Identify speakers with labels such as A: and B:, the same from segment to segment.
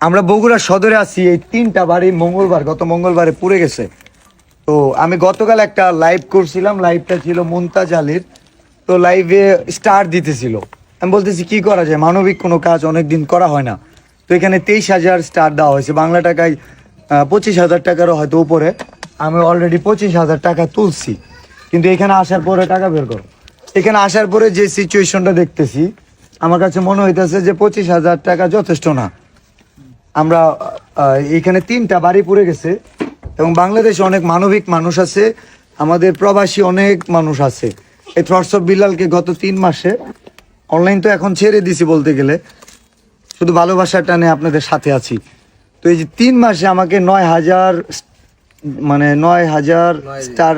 A: আমরা বগুড়া সদরে আছি, এই তিনটা বাড়ি মঙ্গলবার, গত মঙ্গলবারে পুড়ে গেছে। তো আমি গতকাল একটা লাইভ করছিলাম লাইভটা ছিল মুমতাজ আলীর। তো লাইভে স্টার দিতেছিল। আমি বলতেছি, কি করা যায়? মানবিক কোনো কাজ অনেক দিন করা হয় না। তো এখানে তেইশ হাজার স্টার দেওয়া হয়েছে। বাংলা টাকায় পঁচিশ হাজার টাকারও হয়তো উপরে। আমি অলরেডি পঁচিশ হাজার টাকা তুলছি। কিন্তু এখানে আসার পরে টাকা বের করো। এখানে আসার পরে যে সিচুয়েশনটা দেখতেছি, আমার কাছে মনে হইতেছে যে পঁচিশ হাজার টাকা যথেষ্ট না। আমরা এখানে তিনটা বাড়ি পুড়ে গেছে এবং বাংলাদেশে অনেক মানবিক মানুষ আছে আমাদের প্রবাসী অনেক মানুষ আছে। এই থ্রটস অফ বিলালকে গত তিন মাসে অনলাইন তো এখন ছেড়ে দিছি বলতে গেলে। শুধু ভালোবাসার টানে আপনাদের সাথে আছি। তো এই যে তিন মাসে আমাকে নয় হাজার মানে নয় হাজার স্টার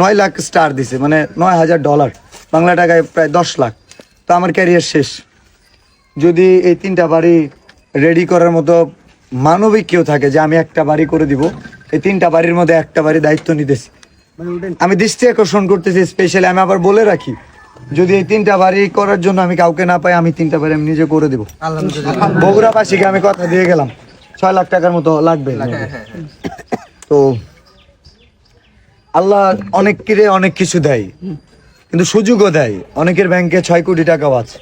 A: নয় লাখ স্টার দিছে মানে নয় হাজার ডলার। বাংলা টাকায় প্রায় দশ লাখ। তো আমার ক্যারিয়ার শেষ। যদি এই তিনটা বাড়ি রেডি করার মতো মানবিক কেউ থাকে যে আমি একটা বাড়ি করে দিব এই তিনটা বাড়ির মধ্যে একটা বাড়ি দায়িত্ব নিতেছি। আমি দৃষ্টি আকর্ষণ করতেছি স্পেশালি আমি আবার বলে রাখি যদি এই তিনটা বাড়ি করার জন্য আমি কাউকে না পাই আমি তিনটা বাড়ি আমি নিজে করে দিব। বগুড়াবাসীকে আমি কথা দিয়ে গেলাম ছয় লাখ টাকার মতো লাগবে। তো আল্লাহ অনেককে অনেক কিছু দেয় কিন্তু সুযোগও দেয়। অনেকের ব্যাংকে ছয় কোটি টাকাও আছে।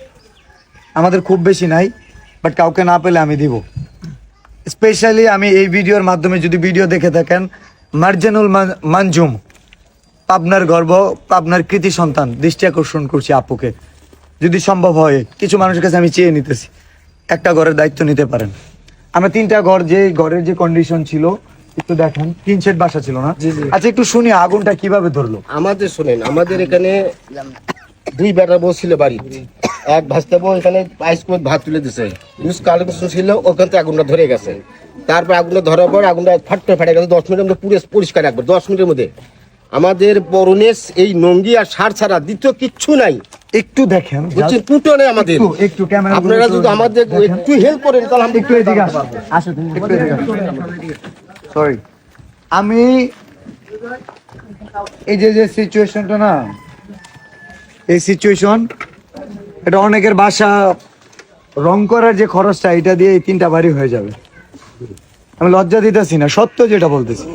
A: আমাদের খুব বেশি নাই বাট কাউকে না পেলে আমি দিব। স্পেশালি আমি এই ভিডিওর মাধ্যমে যদি ভিডিও দেখে থাকেন মার্জানুল মান- মানজুম পাবনার গর্ব পাবনার কৃতি সন্তান দৃষ্টি আকর্ষণ করছি আপুকে। যদি সম্ভব হয় কিছু মানুষের কাছে আমি চেয়ে নিতেছি একটা ঘরের দায়িত্ব নিতে পারেন। আমরা তিনটা ঘর যে ঘরের যে কন্ডিশন ছিল একটু দেখেন তিন সেট বাসা ছিল না? আচ্ছা একটু শুনি আগুনটা কীভাবে ধরলো?
B: আমাদের শোনেন আমাদের এখানে দুই বেটা বউ ছিল বাড়ি এক ভাজতে বউ এখানে আইস করে ভাত তুলে দিছে। ইউজ কালেকশন ছিল ওখান থেকে আগুনটা ধরে গেছে। তারপর আগুনটা ধরার পর আগুনটা ফাট করে ফেটে গেছে। দশ মিনিটের মধ্যে পুরো পরিষ্কার রাখবে দশ মিনিটের মধ্যে। আমাদের পরনেস এই নঙ্গি আর সার ছাড়া দ্বিতীয় কিচ্ছু নাই।
A: একটু দেখেন
B: বুঝছেন টুটো নেই আমাদের।
A: একটু ক্যামেরা
B: আপনারা যদি আমাদের একটু হেল্প করেন তাহলে আমরা
A: একটু এদিকে আসো আসো তুমি একটু এদিকে সরি আমি এই যে যে সিচুয়েশনটা না এই সিচুয়েশন এটা অনেকের বাসা রং করার যে খরচটা এটা দিয়ে এই তিনটা বাড়ি হয়ে যাবে। আমি লজ্জা দিতেছি না সত্য যেটা বলতেছি।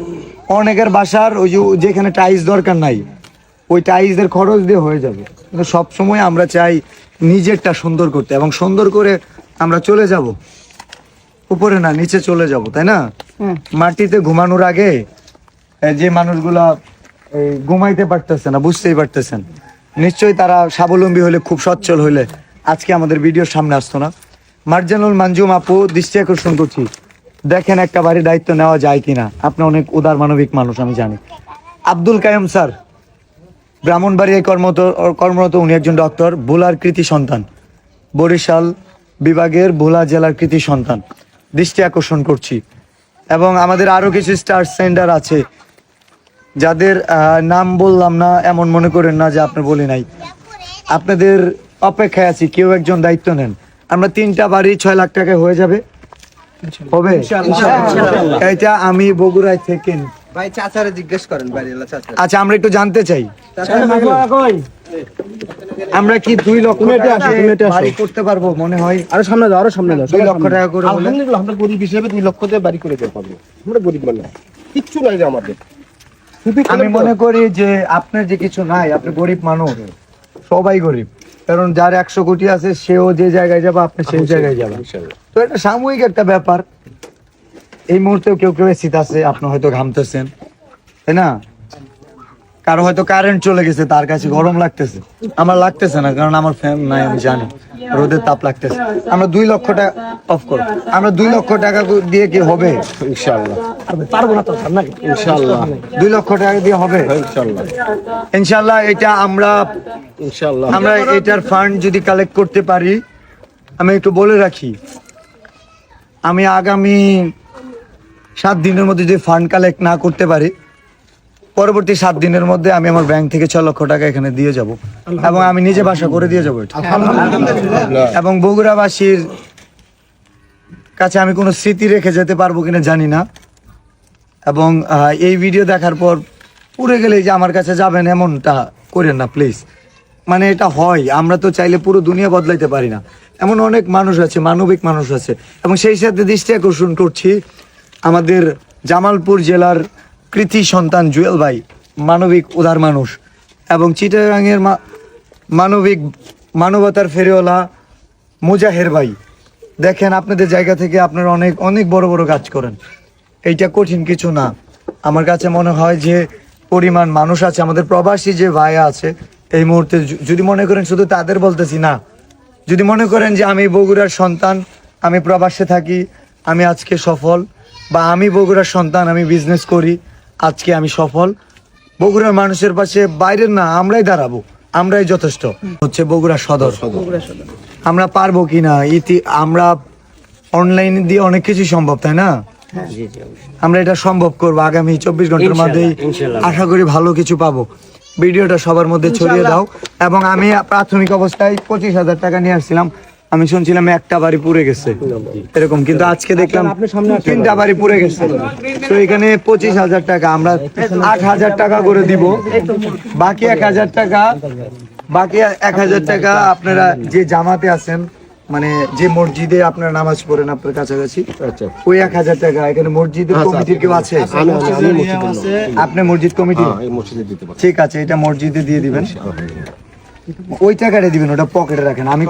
A: অনেকের বাসার ওই যেখানে টাইলস দরকার নাই ওই টাইলসের খরচ দিয়ে হয়ে যাবে। কিন্তু সবসময় আমরা চাই নিজেরটা সুন্দর করতে এবং সুন্দর করে আমরা চলে যাব। উপরে না নিচে চলে যাব তাই না? মাটিতে ঘুমানোর আগে যে মানুষগুলা ঘুমাইতে পারতেছে না বুঝতেই পারতেছেন। নিশ্চয়ই তারা স্বাবলম্বী হলে, খুব সচ্ছল হলে আজকে আমাদের ভিডিওর সামনে আসতো না। মার্জানুল মানজুম আপু, দৃষ্টি আকর্ষণ করছি। দেখেন একটা বাড়ির দায়িত্ব নেওয়া যায় কিনা। আপনি অনেক উদার মানবিক মানুষ, আমি জানি। আব্দুল কায়ুম স্যার, ব্রাহ্মণবাড়িয়ায় কর্মরত কর্মরত উনি একজন ডক্টর, ভোলার কৃতি সন্তান। বরিশাল বিভাগের ভোলা জেলার কৃতি সন্তান। দৃষ্টি আকর্ষণ করছি। এবং আমাদের আরও কিছু স্টার সেন্টার আছে। যাদের নাম বললাম না এমন মনে করেন না যে আপনি বলি নাই। আপনাদের অপেক্ষায় আছি কেউ একজন দায়িত্ব নেন। আমরা তিনটা বাড়ি ছয় লাখ টাকা হয়ে যাবে। হবে? এটা আমি বগুড়ায় থেকে
C: ভাই চাচারে জিজ্ঞেস করেন বাড়িওয়ালা চাচা
A: আচ্ছা আমরা একটু জানতে চাই। আমরা কি দুই লক্ষ টাকা বাড়ি করতে পারব মনে হয়?
B: আরও সামনে আরও সামনে
A: দুই লক্ষ টাকা করে
B: আলহামদুলিল্লাহ আমরা গরিব হিসেবে দুই লক্ষ দিয়ে বাড়ি করে দিতে পারব আমরা গরিব মানুষ। কিচ্ছু নাই আমাদের।
A: আমি মনে করি যে আপনার যে কিছু নাই আপনি গরিব মানুষ। সবাই গরিব। কারণ যার একশো কোটি আছে সেও যে জায়গায় যাবে আপনি সেই জায়গায় যাবেন। তো এটা সাময়িক একটা ব্যাপার। এই মুহূর্তে কেউ কেউ শীত আছে আপনি হয়তো ঘামতেছেন। তাই না? কারও হয়তো কারেন্ট চলে গেছে তার কাছে গরম লাগতেছে। আমার লাগতেছে না কারণ আমার ফ্যান নাই আমি জানি। রোদের তাপ লাগতেছে। আমরা দুই লক্ষ টাকা অফ করো আমরা দুই লক্ষ টাকা দিয়ে কি হবে?
B: ইনশাআল্লাহ।
C: পারব না তো নাকি
B: ইনশাআল্লাহ।
A: দুই লক্ষ টাকা দিয়ে হবে?
B: ইনশাআল্লাহ।
A: ইনশাল্লাহ এটা আমরা
B: ইনশাআল্লাহ।
A: আমরা এটার ফান্ড যদি কালেক্ট করতে পারি আমি একটু বলে রাখি। আমি আগামী সাত দিনের মধ্যে যদি ফান্ড কালেক্ট না করতে পারি পরবর্তী সাত দিনের মধ্যে আমি আমার ব্যাংক থেকে ছ লক্ষ টাকা এখানে দিয়ে যাব। এবং আমি নিজে বাসা করে দিয়ে যাব এটা। এবং বগুড়াবাসীর কাছে আমি কোনো স্মৃতি রেখে যেতে পারব কিনা জানি না। এবং এই ভিডিও দেখার পর পুরে গেলে যে আমার কাছে যাবেন এমনটা করেন না প্লিজ মানে এটা হয় আমরা তো চাইলে পুরো দুনিয়া বদলাইতে পারি না। এমন অনেক মানুষ আছে মানবিক মানুষ আছে। এবং সেই সাথে দৃষ্টি আকর্ষণ করছি আমাদের জামালপুর জেলার কৃতি সন্তান জুয়েল ভাই, মানবিক উদার মানুষ এবং চিটাগাংয়ের মানবিক মানবতার ফেরিওয়ালা মুজাহের ভাই। দেখেন আপনাদের জায়গা থেকে আপনারা অনেক অনেক বড় বড় কাজ করেন। এইটা কঠিন কিছু না। আমার কাছে মনে হয় যে পরিমাণ মানুষ আছে, আমাদের প্রবাসী যে ভাই আছে, এই মুহূর্তে যদি মনে করেন শুধু তাদের বলতেছি না, যদি মনে করেন যে আমি বগুড়ার সন্তান, আমি প্রবাসে থাকি, আমি আজকে সফল, বা আমি বগুড়ার সন্তান, আমি বিজনেস করি আজকে আমি সফল। বগুড়ার মানুষের পাশে বাইরের না আমরাই দাঁড়াবো। আমরাই যথেষ্ট। হচ্ছে বগুড়া সদর। আমরা পারব কিনা ইতি আমরা অনলাইন দিয়ে অনেক কিছু সম্ভব তাই না? আমরা এটা সম্ভব করব আগামী চব্বিশ ঘণ্টার মধ্যেই। আশা করি ভালো কিছু পাবো। ভিডিওটা সবার মধ্যে ছড়িয়ে দাও। এবং আমি প্রাথমিক অবস্থায় পঁচিশ হাজার টাকা নিয়ে আসছিলাম। আমি শুনছিলাম একটা বাড়ি পুড়ে গেছে। এরকম কিন্তু আজকে দেখলাম তিনটা বাড়ি পুড়ে গেছে। তো এখানে পঁচিশ হাজার টাকা আমরা আট হাজার টাকা করে দিব। বাকি এক হাজার টাকা বাকি এক হাজার টাকা আপনারা যে জামাতে আছেন মানে যে মসজিদে আপনারা নামাজ পড়েন আপনার কাছাকাছি
B: আচ্ছা।
A: ওই এক হাজার টাকা। এখানে মসজিদের কমিটির কেউ আছে। আপনি মসজিদ কমিটি
B: হ্যাঁ,
A: ঠিক আছে এটা মসজিদে দিয়ে দিবেন। ওই টাকাটা দিবেন ওটা পকেটে রাখেন। আমি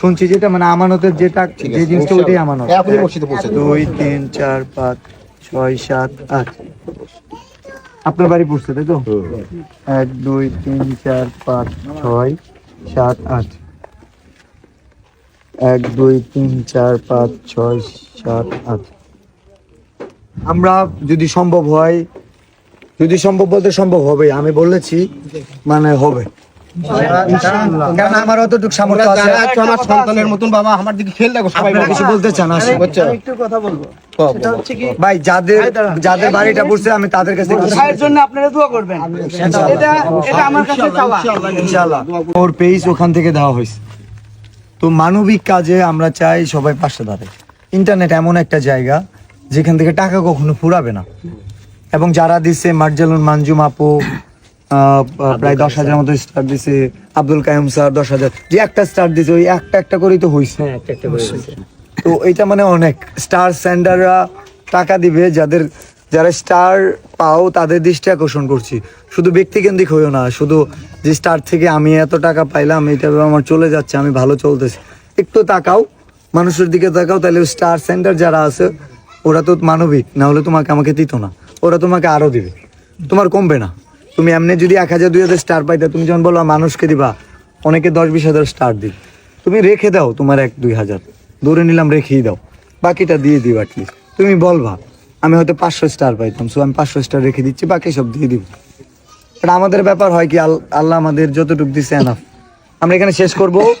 A: শুনছি যেটা মানে আমানতের যেটা যে জিনিসটা ওইটাই আমানত। দুই তিন চার পাঁচ ছয় সাত আট। আপনার বাড়ি পড়ছে তাই তো? এক দুই তিন চার পাঁচ ছয় সাত আট। এক দুই তিন চার পাঁচ ছয় সাত আট। আমরা যদি সম্ভব হয় যদি সম্ভব বলতে সম্ভব হবে আমি বলেছি মানে হবে। কারণ আমার অতটুকু সামর্থ্য আছে।
B: আমার সন্তানের মতন বাবা আমার দিকে খেল দেখো সবাই
A: কিছু বলতে চান আসেন
C: একটু কথা বলব।
B: কও,
C: সেটা হচ্ছে কি
A: ভাই যাদের যাদের বাড়িটা পড়ছে আমি তাদের কাছে
C: জন্য আপনারা দোয়া করবেন। এটা এটা আমার কাছে চাওয়া।
A: ইনশাআল্লাহ ওর পেজ ওখান থেকে দেওয়া হয়েছে। তো মানবিক কাজে আমরা চাই সবাই পাশে দাঁড়ায়। ইন্টারনেট এমন একটা জায়গা যেখান থেকে টাকা কখনো ফুরাবে না। এবং যারা দিছে মার্জালুন মানজুম আপু প্রায় দশ হাজার মতো স্টার দিছে। আব্দুল কায়ুম স্যার দশ হাজার। যে একটা স্টার দিছে ওই একটা একটা করেই তো হয়েছে তো এটা মানে অনেক। স্টার সেন্ডাররা টাকা দিবে যাদের যারা স্টার পাও তাদের দৃষ্টি আকর্ষণ করছি। শুধু ব্যক্তিকেন্দ্রিক হইও না শুধু যে স্টার থেকে আমি এত টাকা পাইলাম এটা আমার চলে যাচ্ছে আমি ভালো চলতেছি। একটু তাকাও মানুষের দিকে তাকাও তাহলে স্টার সেন্টার যারা আছে ওরা তো মানবিক না হলে তোমাকে আমাকে দিত না। ওরা তোমাকে আরও দিবে। তোমার কমবে না। তুমি এমনি যদি এক হাজার, দুই হাজার স্টার পাইতে, তুমি যখন বলো মানুষকে দিবা, অনেকে দশ, বিশ হাজার স্টার দিই তুমি রেখে দাও তোমার এক, দুই হাজার। ধরে নিলাম, রেখেই দাও। বাকিটা দিয়ে দিবা অ্যাটলিস্ট তুমি বলবা, আমি হয়তো পাঁচশো স্টার পাইতাম সো আমি পাঁচশো স্টার রেখে দিচ্ছি, বাকি সব দিয়ে দিব। এটা আমাদের ব্যাপার হয় কি, আল- আল্লাহ আমাদের যতটুকু দিছে এনাফ আমরা এখানে শেষ করব।